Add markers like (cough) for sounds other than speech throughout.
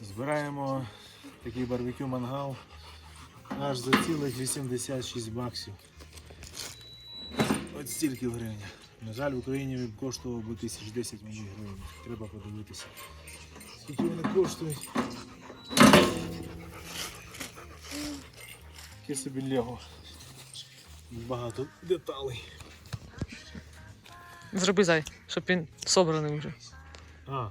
Збираємо такий барбекю мангал аж за цілих 86 баксів. От стільки в гривнях. На жаль, в Україні він коштував би 1010 мені гривень. Треба подивитися. Скільки вони коштують? Таке собі лего. Багато деталей. Зроби зай, щоб він собраний вже. А.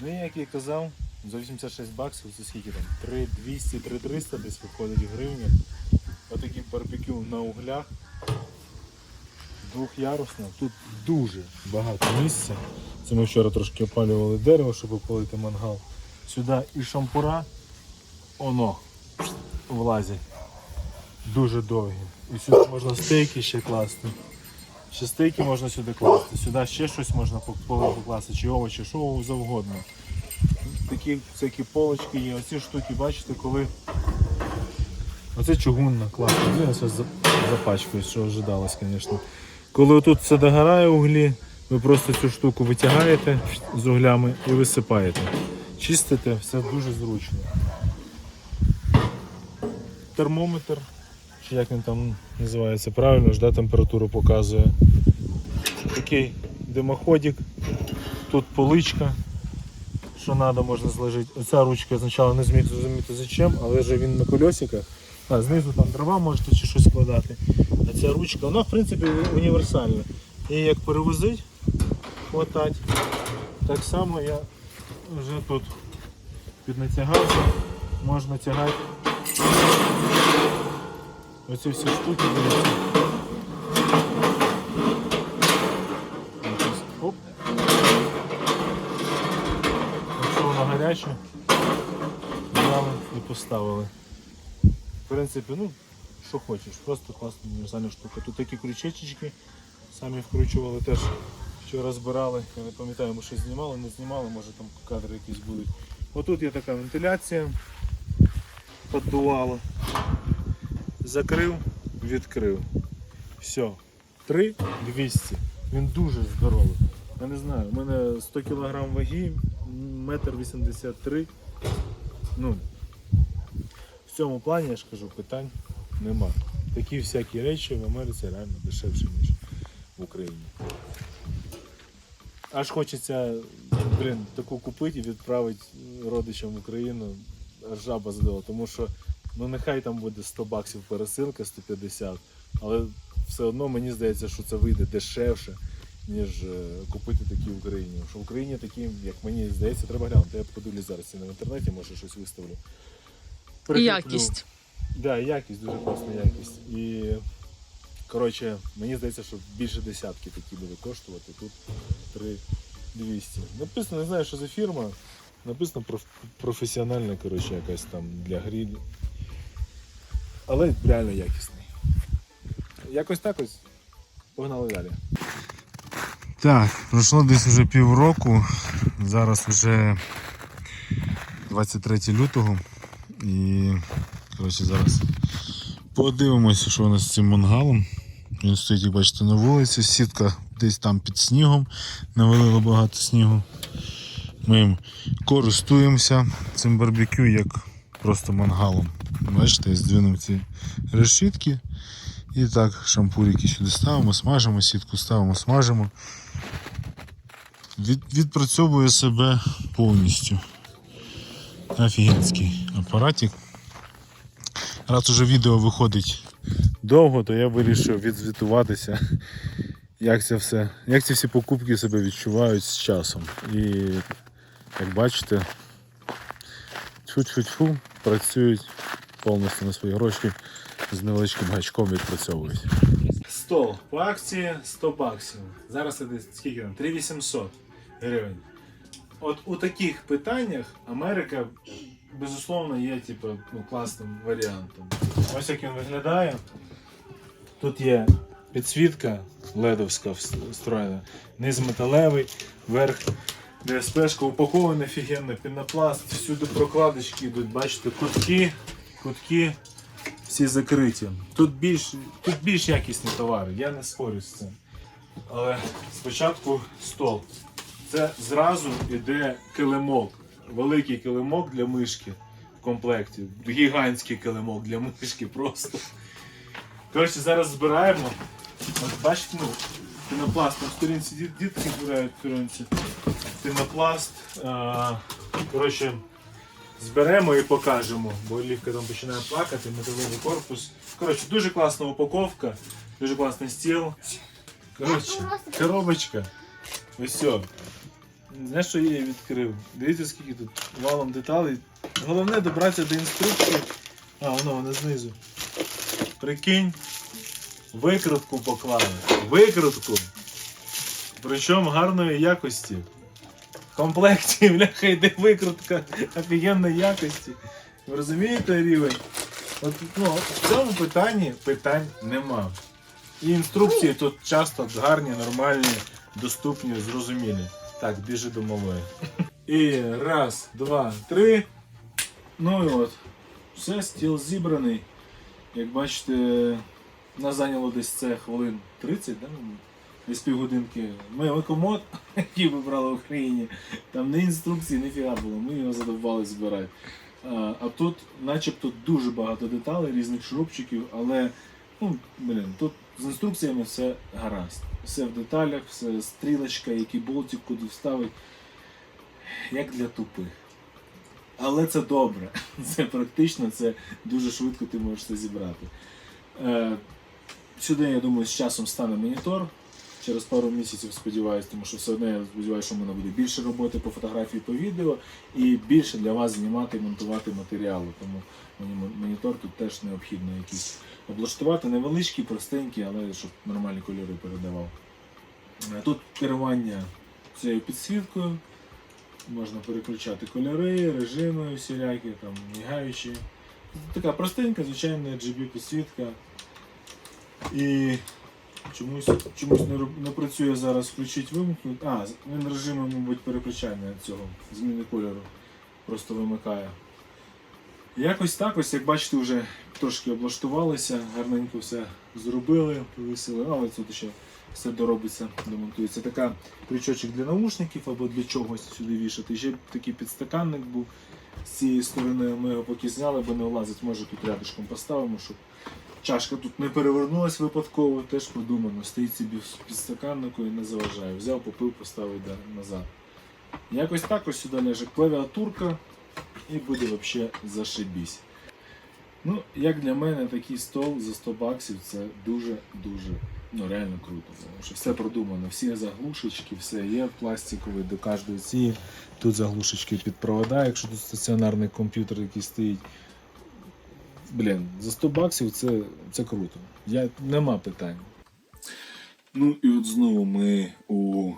Ну і як я казав, за 86 баксів це скільки там? 3200, 3300 десь виходить в гривні. Отакий барбекю на углях. Двохярусно. Тут дуже багато місця. Це ми вчора трошки опалювали дерево, щоб опалити мангал. Сюди і шампура, оно влазять. Дуже довгі. І сюди можна стейки ще класти. Ще стейки можна сюди класти, сюди ще щось можна по- по- покласти, чи овочі, що завгодно. Такі всякі полочки є. Оці штуки, бачите, коли. Оце чугунна, класно. Ну, Я зараз запачкаюсь, що ожидалось, звісно. Коли тут все догорає углі, ви просто цю штуку витягаєте з углями і висипаєте. Чистите, все дуже зручно. Термометр, чи як він там називається правильно, ж да, температуру показує. Такий димоходик, тут поличка, що треба, можна зложити. Оця ручка спочатку не зміг зрозуміти зачем, але вже він на колесиках. А знизу там дрова можете чи щось складати. А ця ручка, вона в принципі універсальна. Її як перевозить, хватать. Так само я вже тут піднатягався, можна тягати Оці всі штуки дивіться. Якось Оп. Якщо воно взяли і поставили. В принципі, ну, що хочеш, просто класна універсальна штука. Тут такі крючечки, самі вкручували теж. Вчора збирали, я не пам'ятаю, ми щось знімали, не знімали, може там кадри якісь будуть. Отут є така вентиляція, поддувало закрив, відкрив. Все. 3200. Він дуже здоровий. Я не знаю, у мене 100 кг ваги, метр 83. Ну, в цьому плані, я ж кажу, питань нема. Такі всякі речі в Америці реально дешевші, ніж в Україні. Аж хочеться, блін, таку купити і відправити родичам в Україну, аж жаба здала, тому що Ну нехай там буде 100 баксів пересилка, 150, але все одно мені здається, що це вийде дешевше, ніж е, купити такі в Україні. Що в Україні такі, як мені здається, треба глянути. Я подивлюсь зараз ціни в інтернеті, може щось виставлю. І якість. Да, якість, дуже класна якість. І коротше, мені здається, що більше десятки такі буде коштувати. Тут 3200. Написано, не знаю, що за фірма. Написано проф- професіональна, коротше, якась там для грилю. Але реально якісний. Якось так ось. Погнали далі. Так, пройшло десь вже півроку. Зараз вже 23 лютого. І коротше, зараз подивимося, що у нас з цим мангалом. Він стоїть, як бачите, на вулиці, сітка десь там під снігом, навалило багато снігу. Ми їм користуємося цим барбекю як просто мангалом. Бачите, я здвинув ці решітки. І так шампурики сюди ставимо, смажимо, сітку ставимо, смажимо. Від, відпрацьовує себе повністю. Офігенський апаратик. Раз уже відео виходить довго, то я вирішив відзвітуватися, як це все, як ці всі покупки себе відчувають з часом. І як бачите, тьфу-тьфу-тьфу, працюють повністю на свої гроші з невеличким гачком відпрацьовують. Стол по акції 100 баксів. Зараз це скільки там? 3800 гривень. От у таких питаннях Америка, безусловно, є типу, ну, класним варіантом. Ось як він виглядає. Тут є підсвітка ледовська встроєна, низ металевий, верх ДСПшка упакована офігенно, пінопласт, всюди прокладочки йдуть, бачите, кутки, кутки всі закриті. Тут більш, тут більш якісні товари, я не спорю з цим. Але спочатку стол. Це зразу йде килимок. великий килимок для мишки в комплекті. Гігантський килимок для мишки просто. Коротше, зараз збираємо. От бачите, ну, пінопласт на сторінці дітки збирають піронці. Пінопласт. А, коротше, зберемо і покажемо, бо Лівка там починає плакати, металевий корпус. Коротше, дуже класна упаковка, дуже класний стіл. Коротше, коробочка. Ось все. Знаєш, що я її відкрив? Дивіться, скільки тут валом деталей. Головне добратися до інструкції. А, воно, воно знизу. Прикинь. Викрутку поклали. Викрутку. Причому гарної якості. В комплекті, (laughs) бляха, йде викрутка офігенної якості. Ви розумієте рівень? От, ну, в цьому питанні питань нема. І інструкції тут часто гарні, нормальні, доступні, зрозумілі. Так, біжи до малої. І раз, два, три. Ну і от. Все, стіл зібраний. Як бачите, нас зайняло десь це хвилин 30, да? десь півгодинки. Ми комод, (laughs) який ви брали в Україні, там не інструкції, не фіга було, ми його задовбали збирати. А, а тут, начебто, дуже багато деталей, різних шурупчиків, але ну, блін, тут з інструкціями все гаразд. Все в деталях, все стрілочка, який болтик куди вставить, як для тупих. Але це добре. (laughs) Це практично, це дуже швидко ти можеш це зібрати. Е, сюди, я думаю, з часом стане монітор. Через пару місяців сподіваюся, тому що все одно я сподіваюся, що в мене буде більше роботи по фотографії, по відео і більше для вас знімати і монтувати матеріали. Тому мені монітор тут теж необхідно якийсь облаштувати. Невеличкий, простенький, але щоб нормальні кольори передавав. Е, Тут керування цією підсвіткою. Можна переключати кольори, режими всілякі, там, мігаючі. Така простенька, звичайна RGB підсвітка. І чомусь, чомусь не, не працює зараз включить вимкнути. А, він режими, мабуть, переключає на цього, зміни кольору. Просто вимикає. Якось так, ось як бачите, вже трошки облаштувалися, гарненько все зробили, повісили, але тут ще все доробиться, домонтується. Така крючочок для наушників або для чогось сюди вішати. Ще такий підстаканник був з цієї сторони. Ми його поки зняли, бо не влазить. Може тут рядышком поставимо, щоб чашка тут не перевернулась випадково, теж продумано. Стоїть собі в підстаканнику і не заважає. Взяв, попив, поставив назад. Якось так ось сюди ляже клавіатурка і буде взагалі зашибісь. Ну, як для мене, такий стол за 100 баксів це дуже-дуже ну, реально круто. Тому що все продумано, всі заглушечки, все є пластикові до кожної цієї. Тут заглушечки під провода, якщо тут стаціонарний комп'ютер який стоїть. Блін, за 100 баксів це, це круто. Я, нема питань. Ну і от знову ми у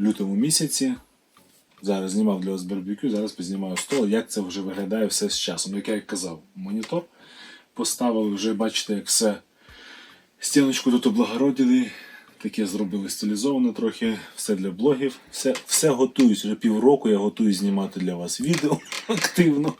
лютому місяці. Зараз знімав для вас барбекю, зараз познімаю стол, як це вже виглядає все з часом. Як я і казав, монітор поставили, вже бачите, як все. Стіночку тут облагородили, таке зробили стилізовано трохи, все для блогів. Все, все готуюсь, вже півроку я готую знімати для вас відео (laughs) активно,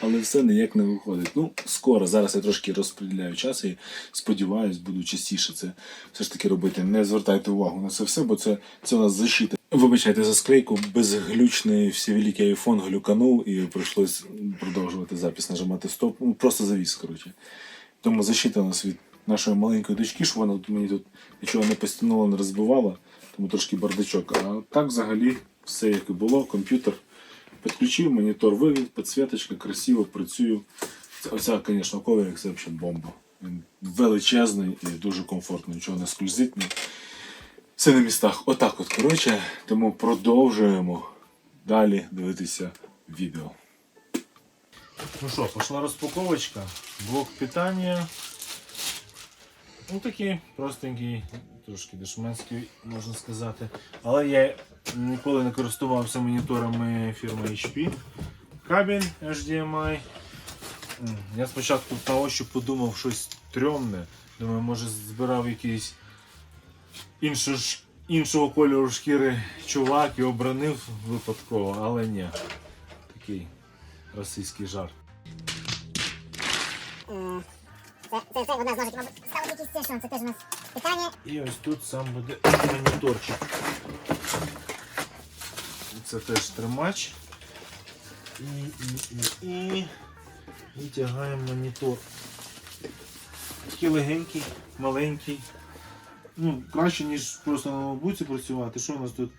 але все ніяк не виходить. Ну, скоро, зараз я трошки розподіляю час і сподіваюсь, буду частіше це все ж таки робити. Не звертайте увагу на це все, бо це, це у нас защита. Вибачайте за склейку, безглючний всевеликий айфон глюканув і прийшлось продовжувати запис, нажимати стоп. Ну, просто завіс, коротше. Тому защита нас від нашої маленької дочки, щоб вона мені тут нічого не постійно не розбивала, тому трошки бардачок. А так взагалі все як і було, комп'ютер підключив, монітор вивів, підсвіточка, красиво, працюю. Оця, звісно, це взагалі бомба. Він величезний і дуже комфортно, нічого не скользить. Все на містах. Отак от, коротше, тому продовжуємо далі дивитися відео. Ну що, пішла розпаковочка, блок питання. Ну такий простенький, трошки дешманський, можна сказати. Але я ніколи не користувався моніторами фірми HP. Кабель HDMI. Я спочатку на ощупь подумав щось стрьомне. Думаю, може збирав якийсь іншого, ж- іншого кольору шкіри чувак і обронив випадково, але ні. Такий російський жарт. Це, це, це вона зложить, мабуть, ставити якісь це, що це теж у нас питання. І ось тут сам буде моніторчик. Це теж тримач. і, і, і, і. І тягаємо монітор. Такий легенький, маленький. Ну, краще, ніж просто на ноутбуці працювати. Що у нас тут?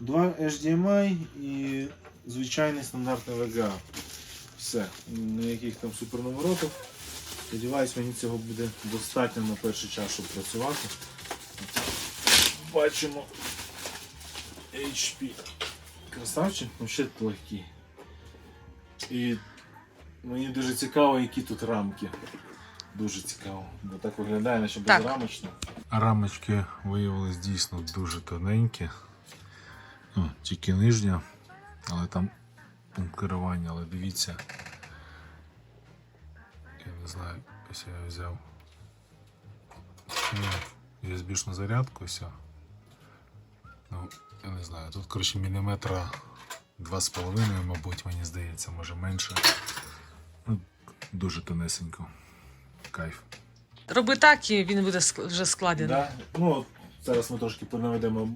Два HDMI і звичайний стандартний VGA. Все. Ніяких там супернаворотів. Сподіваюсь, мені цього буде достатньо на перший час, щоб працювати. Бачимо HP. Красавчик, ну ще легкий. І мені дуже цікаво, які тут рамки. Дуже цікаво, бо так виглядає, наче безрамочно. Рамочки виявились дійсно дуже тоненькі. Ну, тільки нижня, але там пункт керування, але дивіться. Я не знаю, ось я взяв ну, USB-шну зарядку, ось. Ну, я не знаю, тут, коротше, міліметра два з половиною, мабуть, мені здається, може менше. Ну, дуже тонесенько. Кайф. Роби так, і він буде ск- вже складений. Да? Ну, зараз ми трошки наведемо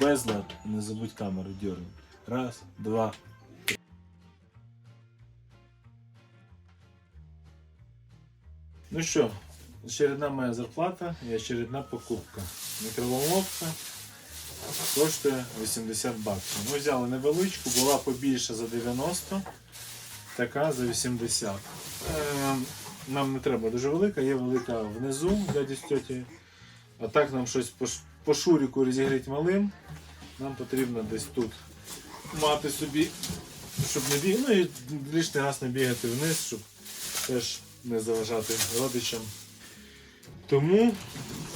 безлад, не забудь камеру дьорнути. Раз, два. три. Ну що, очередна моя зарплата і очередна покупка. Мікроволновка коштує 80 баксів. Ми взяли невеличку, була побільше за 90, така за 80. Ем, нам не треба дуже велика, є велика внизу дяді з. А так нам щось по, шуріку розігріти малим. Нам потрібно десь тут мати собі, щоб не бігати. Ну і лишній раз не бігати вниз, щоб теж не заважати родичам. Тому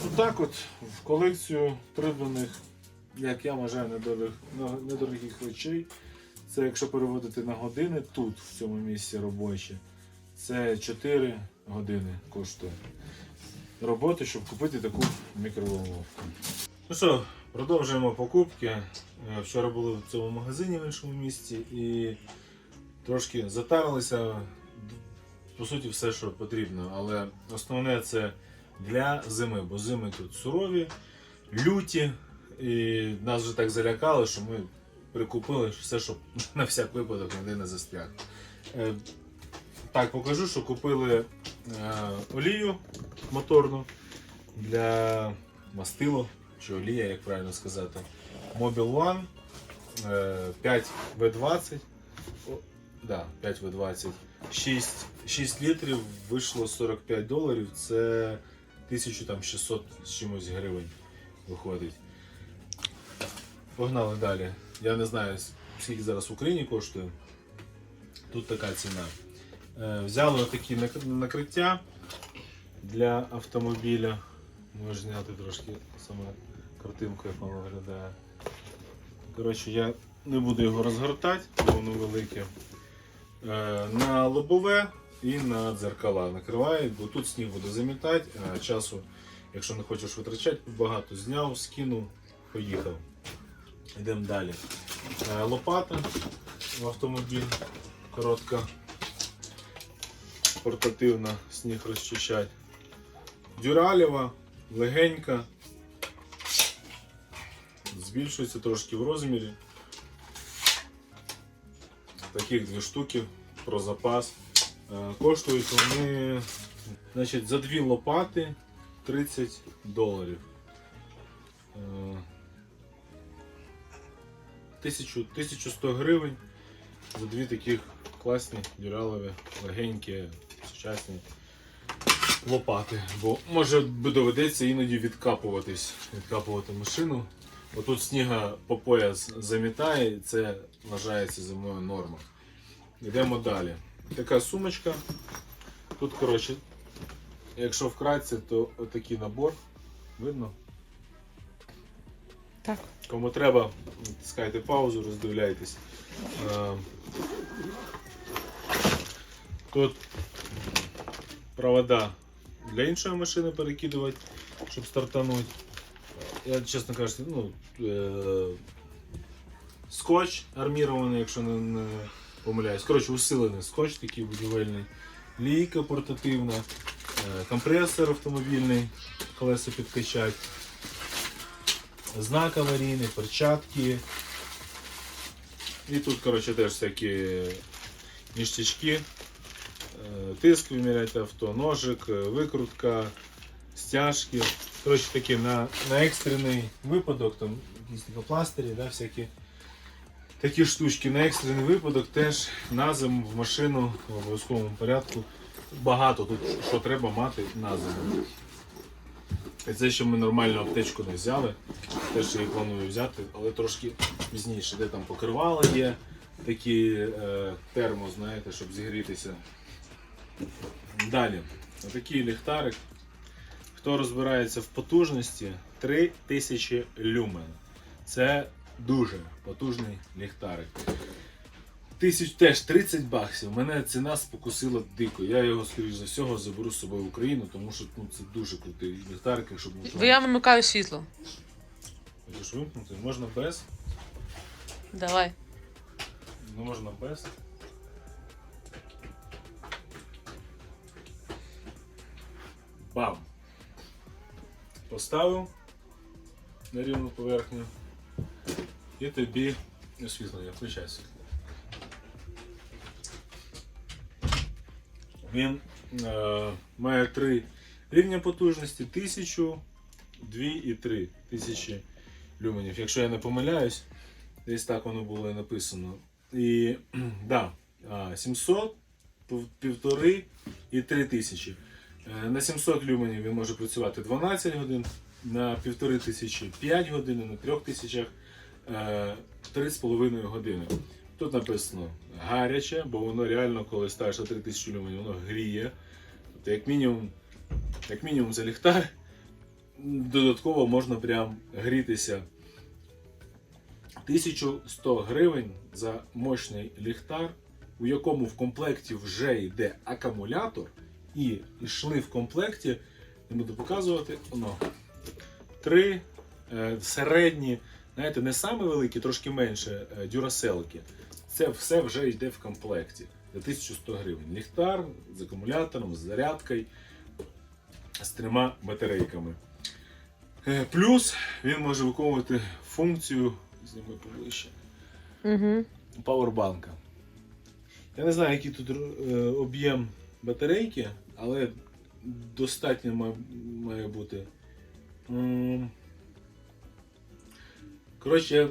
отак от в колекцію придбаних, як я вважаю, недорогих, недорогих речей. Це якщо переводити на години тут, в цьому місці робоче, це 4 години коштує роботи, щоб купити таку мікроволновку. Ну що, продовжуємо покупки. Е, Вчора були в цьому магазині в іншому місці і трошки затарилися. По суті, все, що потрібно. Але основне це для зими, бо зими тут сурові, люті. І нас вже так залякали, що ми прикупили все, щоб (laughs) на всяк випадок ніде не застряг. Так, покажу, що купили е, олію моторну для мастило, чи олія, як правильно сказати. Mobile One е, 5V20. О, да, 5V20. 6, 6 літрів вийшло 45 доларів. Це 1600 з чимось гривень виходить. Погнали далі. Я не знаю, скільки зараз в Україні коштує. Тут така ціна. Е, Взяли такі накриття для автомобіля. Можеш зняти трошки саме картинку, як воно виглядає. Коротше, я не буду його розгортати, бо воно велике. Е, На лобове і на дзеркала накривають, бо тут сніг буде замітати, а часу, якщо не хочеш витрачати, багато зняв, скинув, поїхав. Йдемо далі. Е, Лопата в автомобіль коротка, портативна, сніг розчищать. Дюралєва, легенька. Збільшується трошки в розмірі. Таких дві штуки про запас. Е, Коштують вони значить, за дві лопати 30 доларів. Е, 1000 1100 гривень за дві таких класні дюралові, легенькі, сучасні лопати. Бо може доведеться іноді відкапуватись, відкапувати машину. Отут сніга по пояс замітає, і це вважається зимою норма. Йдемо далі. Така сумочка. Тут, коротше, якщо вкратце, то отакий набор. Видно? Так. Кому треба, натискайте паузу, роздивляйтесь. Е, Тут провода для іншої машини перекидувати, щоб стартанути. Я, чесно кажучи, ну, е, скотч армірований, якщо не, не помиляюсь. Коротше, усилений скотч такий будівельний. Лійка портативна, е, компресор автомобільний, колеса підкачать. Знак аварійний, перчатки. І тут, коротше, теж всякі ніштячки, тиск виміряти авто, ножик, е, викрутка, стяжки. Коротше такі на, на екстрений випадок, там якісь пластирі, да, всякі такі штучки на екстрений випадок теж на зиму в машину в обов'язковому порядку. Багато тут що треба мати на зиму. Це ще ми нормальну аптечку не взяли. Теж її планую взяти, але трошки пізніше, де там покривала є, такі е, термо, знаєте, щоб зігрітися. Далі, отакий ліхтарик. Хто розбирається в потужності, 3000 люмен. Це дуже потужний ліхтарик. Тисяч теж 30 баксів. Мене ціна спокусила дико. Я його, скоріш за всього, заберу з собою в Україну, тому що ну, це дуже крутий ліхтарик, якщо можна. Бо я вимикаю світло. Хочеш вимкнути? Можна без, Давай. ну можна без. Бам! Поставив на рівну поверхню. І тобі освітлення, включай світло. Він е, має три рівня потужності 1000, 2 і 3 тисячі люменів. Якщо я не помиляюсь, десь так воно було і написано. І (clears throat) да, 700, пів- півтори і 3000. Е, На 700 люменів він може працювати 12 годин, на півтори тисячі 5 годин, на 3 тисячах е, 3,5 години. Тут написано гаряче, бо воно реально, коли ставиш на 3000 люменів, воно гріє. Тобто, як мінімум, як мінімум за ліхтар, додатково можна прям грітися. 1100 гривень за мощний ліхтар, у якому в комплекті вже йде акумулятор, і йшли в комплекті, не буду показувати, воно три е, середні, знаєте, не саме великі, трошки менше е, дюраселки. Це все вже йде в комплекті за 1100 гривень. Ліхтар з акумулятором, з зарядкою, з трьома батарейками. Е, Плюс він може виконувати функцію, зніми поближче, Угу. пауербанка. Я не знаю, який тут е, об'єм батарейки, але достатньо ма- має бути. Коротше,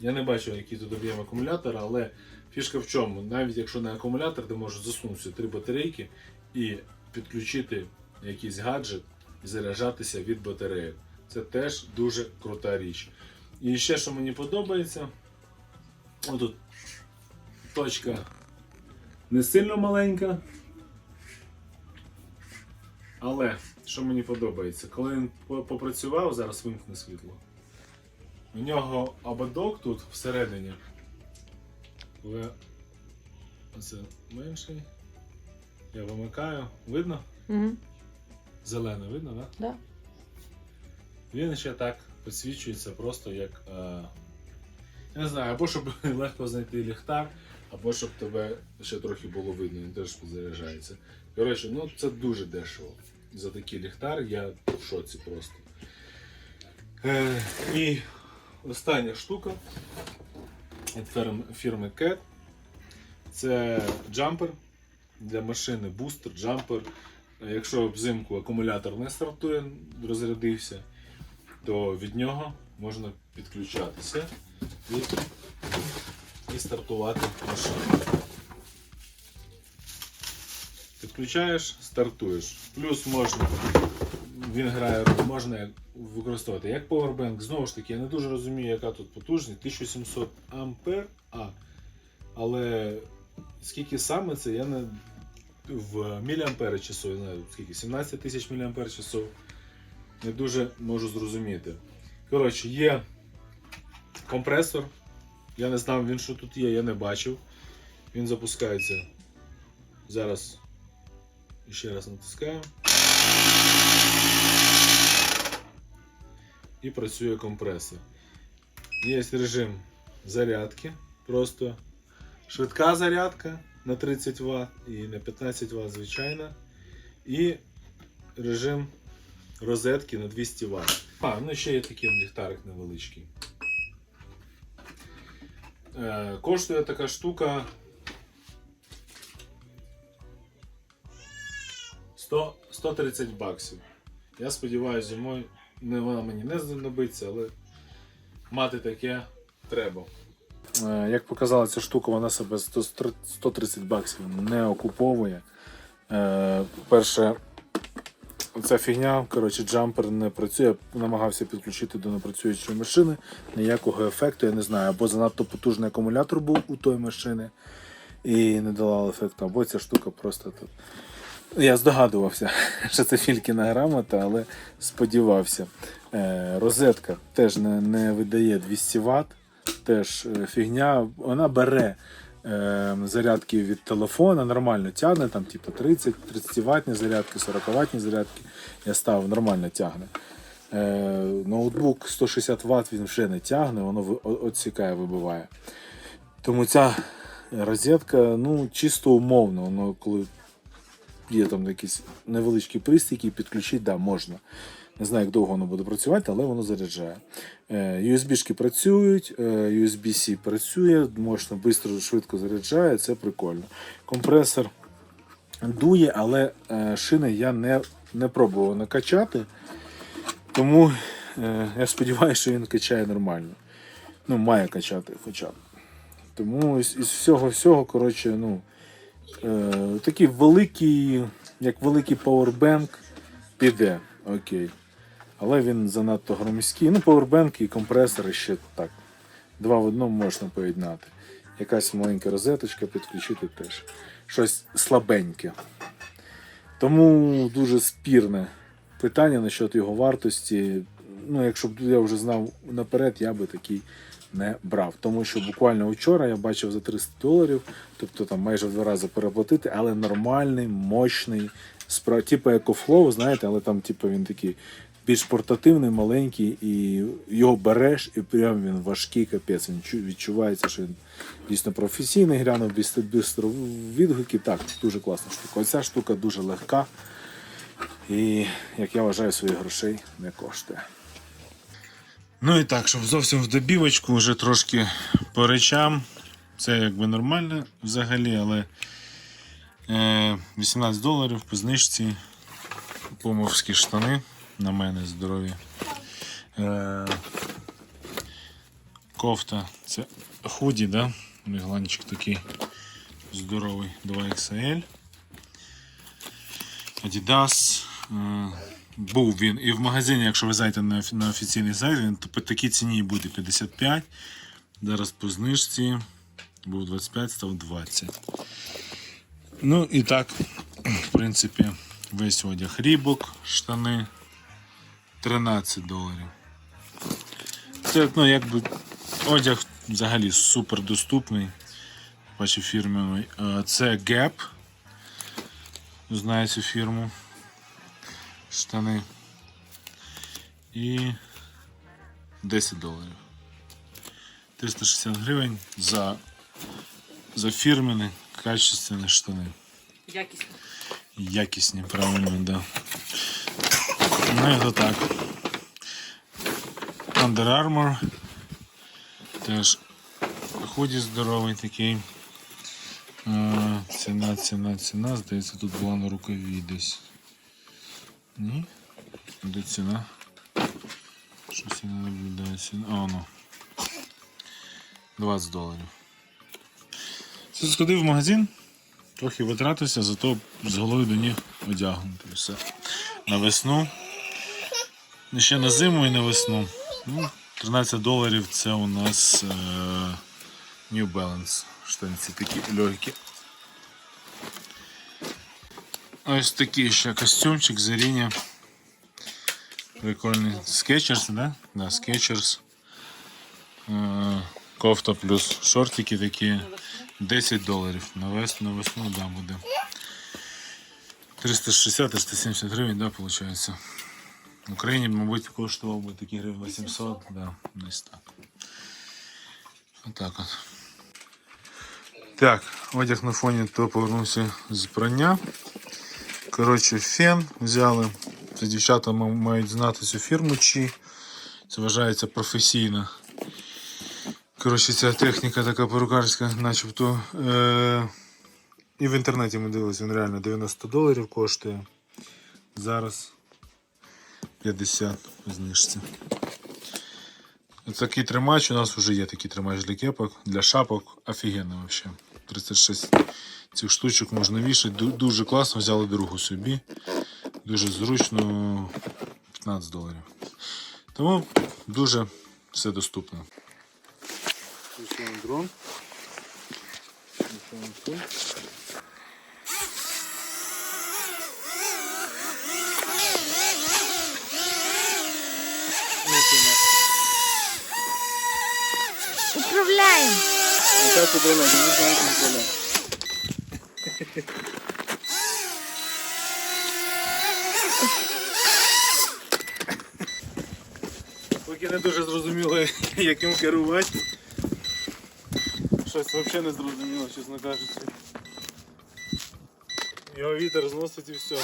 я не бачу, який тут об'єм акумулятора, але фішка в чому? Навіть якщо не акумулятор, ти можеш засунути три батарейки і підключити якийсь гаджет і заряджатися від батареї. Це теж дуже крута річ. І ще, що мені подобається, отут точка не сильно маленька. Але що мені подобається, коли він попрацював, зараз вимкне світло. У нього ободок тут всередині. Коли оце менший. Я вимикаю. Видно? Угу. Зелене, видно, так? Да. Він ще так підсвічується просто як. Е, я не знаю, або щоб (laughs) легко знайти ліхтар, або щоб тебе ще трохи було видно, він теж підзаряджається. Коротше, ну це дуже дешево. За такий ліхтар я в шоці просто. Е, і остання штука від фірми CAT. Це джампер для машини, бустер, джампер. Якщо взимку акумулятор не стартує, розрядився, то від нього можна підключатися і стартувати машину. Підключаєш, стартуєш. Плюс можна, він грає можна використовувати як Powerbank. Знову ж таки, я не дуже розумію, яка тут потужність. 1700 ампер, а, але скільки саме це, я не в міліампери часу, я не знаю, скільки, 17 тисяч міліампер часов. Не дуже можу зрозуміти. Коротше, є компресор. Я не знав, він що тут є, я не бачив. Він запускається. Зараз ще раз натискаю. І працює компресор. Є режим зарядки. Просто швидка зарядка на 30 Вт і на 15 Вт звичайна. І режим розетки на 200 Вт. А, ну ще є такий ліхтарик невеличкий. Е, коштує така штука 100, 130 баксів. Я сподіваюся, зимою не, вона мені не знадобиться, але мати таке треба. Е, як показала ця штука, вона себе 130 баксів не окуповує. Е, перше, ця фігня, коротше, джампер не працює. Я намагався підключити до непрацюючої машини. Ніякого ефекту, я не знаю, або занадто потужний акумулятор був у тої машини і не давав ефекту, або ця штука просто тут. Я здогадувався, (laughs) що це Фількіна грамота, але сподівався. Е, розетка теж не, не видає 200 Вт, теж е, фігня. Вона бере е, зарядки від телефона, нормально тягне, там типу 30, 30 ватні зарядки, 40 ватні зарядки. Я ставив, нормально тягне. Е, ноутбук 160 Вт він вже не тягне, воно отсікає, вибиває. Тому ця розетка, ну, чисто умовно, воно коли є там якийсь невеличкий пристрій, який підключити, да, можна. Не знаю, як довго воно буде працювати, але воно заряджає. Е, USB-шки працюють, е, USB-C працює, можна швидко, швидко заряджає, це прикольно. Компресор дує, але е, шини я не, не пробував накачати. Тому я сподіваюся, що він качає нормально. Ну, має качати хоча б. Тому із, із всього всього, коротше, ну, такий великий, як великий пауербенк піде, окей. Але він занадто громіський. Ну, пауербенк і компресори ще так. Два в одному можна поєднати. Якась маленька розеточка підключити теж. Щось слабеньке. Тому дуже спірне питання насчет його вартості. Ну, якщо б я вже знав наперед, я би такий не брав. Тому що буквально вчора я бачив за 300 доларів, тобто там майже в два рази переплатити, але нормальний, мощний, спра... типу екофлоу, знаєте, але там, типу, він такий більш портативний, маленький, і його береш, і прям він важкий капець. Він відчувається, що він дійсно професійний, глянув бістро відгуки. Так, дуже класна штука. Оця штука дуже легка. І, як я вважаю, своїх грошей не коштує. Ну і так, щоб зовсім в добівочку, вже трошки по речам. Це якби нормально взагалі, але е, 18 доларів по знижці. Помовські штани на мене здорові. Е, кофта. Це худі, да? Регланчик такий здоровий 2XL. Adidas. Е, був він і в магазині, якщо ви зайдете на, на офіційний сайт, він по такій ціні буде 55. Зараз по знижці був 25, став 20. Ну і так, в принципі, весь одяг рібок, штани 13 доларів. Це ну, якби одяг взагалі супер доступний. Бачу фірмовий. Це Gap. Знаю цю фірму. Штани. І 10 доларів. 360 гривень за, за фірмені качественні штани. Якісно. Якісні, правильно, да. Ну, це так. Under Armour. Теж худі здоровий такий. Е, Ціна, ціна, ціна. Здається, тут була на рукаві десь. Ні? Де ціна? Щось я не наблюдаю ціна. А, воно. 20 доларів. Це сходив в магазин, трохи витратився, зато з голови до ніг одягнути. Все. На весну. Ще на зиму і на весну. Ну, 13 доларів це у нас е, New Balance. Штанці такі легкі. Ось такий ще костюмчик Заріня. Прикольний. Skechers, да? Да, Skechers. Е, Кофта плюс шортики такі. 10 доларів. На весну, на весну да, буде. 360-370 гривень, да, виходить. В Україні, мабуть, коштував би такі гривень 800, да, десь так. Отак от. Так, одяг на фоні, то повернувся з прання. Коротше, фен взяли. Це дівчата мають знати цю фірму чи. Це вважається професійна. Коротше, ця техніка така перукарська, начебто. Е- і в інтернеті ми дивилися, він реально 90 доларів коштує. Зараз 50 в знижці. Такий тримач у нас вже є такий тримач для кепок, для шапок. Офігенно взагалі. 36 цих штучок можна вішати. Дуже класно, взяли другу собі. Дуже зручно 15 доларів. Тому дуже все доступно. Дрон. Так управляти, не знаю, як управляти. Поки не дуже зрозуміло, яким керувати. Щось взагалі не зрозуміло, чесно кажучи. Його вітер зносить і все.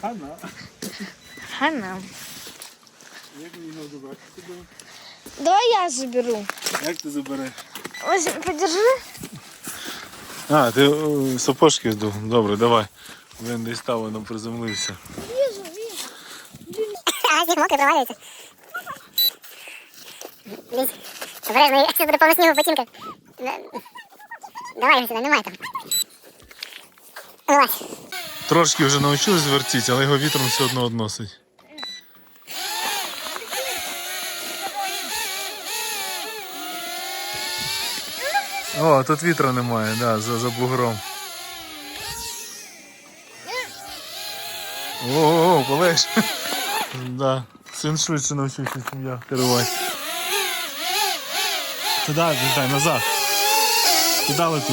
Хана. Хана. Як мені його сюди? Давай я заберу. Як ти забереш? Ось, подержи. А, ти е, сапожки вдув. Добре, давай. Він десь там воно приземлився. Вижу, вижу. А, мокрий провалюється. Дивись, обережно, якщо буде повно снігу в ботинках. Давай його сюди, немає там. Вилазь. Трошки вже навчились вертіти, але його вітром все одно односить. О, тут вітра немає, да, за, за бугром. О, полегше. (laughs) Да. Син швидше навчився, ніж я керувати. Туди, віддай, назад. Туди лети.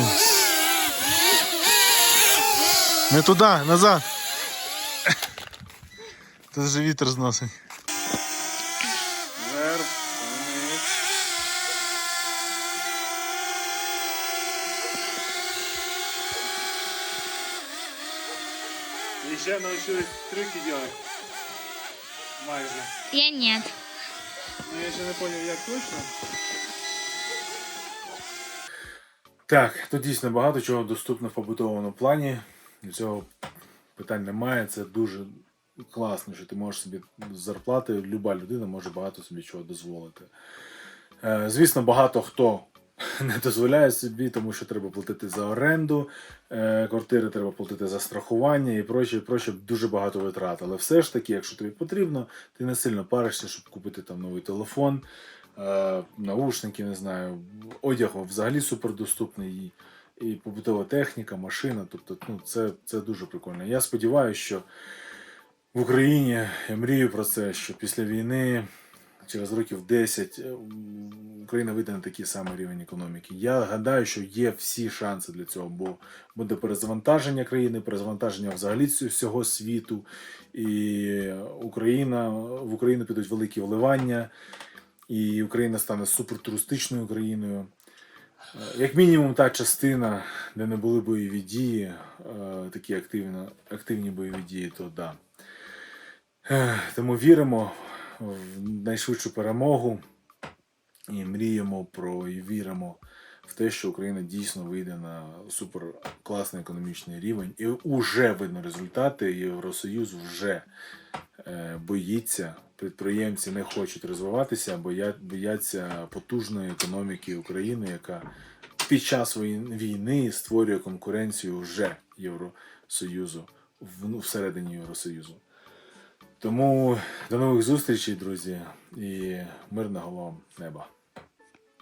Не туди, назад. (laughs) Тут же вітер зносить. Майже. Я нет. Ну я ще не зрозумів, як точно. Так, тут дійсно багато чого доступно в побутовому плані. Цього питань немає. Це дуже класно, що ти можеш собі з зарплати, люба людина може багато собі чого дозволити. Е, Звісно, багато хто (laughs) не дозволяє собі, тому що треба платити за оренду, е, квартири треба платити за страхування і проче, і проче, дуже багато витрат. Але все ж таки, якщо тобі потрібно, ти не сильно паришся, щоб купити там новий телефон, е, наушники, не знаю, одяг взагалі супердоступний. І побутова техніка, машина. Тобто, ну, це, це дуже прикольно. Я сподіваюся, що в Україні я мрію про це, що після війни, через років 10, е, Україна вийде на такий самий рівень економіки. Я гадаю, що є всі шанси для цього, бо буде перезавантаження країни, перезавантаження взагалі всього світу. І Україна, в Україну підуть великі вливання, і Україна стане супертуристичною країною. Е, Як мінімум, та частина, де не були бойові дії, е, такі активні, активні бойові дії, то да. Тому віримо найшвидшу перемогу і мріємо про і віримо в те, що Україна дійсно вийде на супер класний економічний рівень. І вже видно результати. Євросоюз вже е, боїться. Підприємці не хочуть розвиватися, боя- бояться потужної економіки України, яка під час війни створює конкуренцію вже Євросоюзу в- ну, всередині Євросоюзу. Тому до нових зустрічей, друзі, і мирного вам неба.